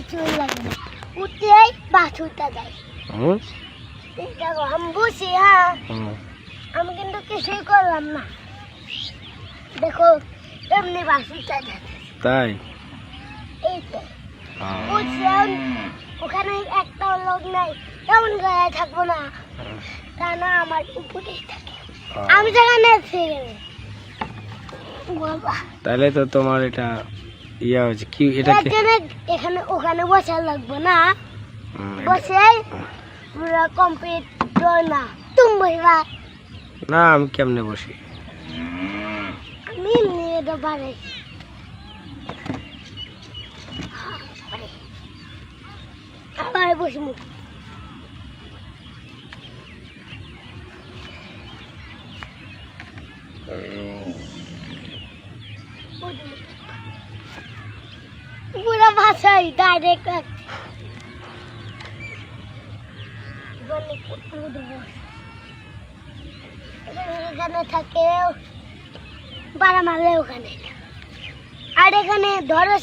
কিছুই লাগে না। উঠেই বাছুরটা দেয়। আমি হ্যাঁ? আমি কিন্তু কিছুই করলাম না। দেখো এমনি বাছুরটা দেয়। তাই? তো। ওখানে একটাও লোক নাই কেমন করে থাকব না। তা না আমার উপরেই থাকে। আমি সেখানে থেকে বাবা। তাহলে তো তোমার এটা ইয়া হয়েছে কি এটা এখানে ওখানে বসা লাগবে না। বসে পুরো কমপ্লিট না। তুমি বসবা। না আমি কেমনে বসি? আমি নিয়ে তো পারে আবার বসবো। পুরো ভাষাই ডাইরেক্ট এখানে থাকে বাড়া মারলে ওখানে। আর এখানে ধরো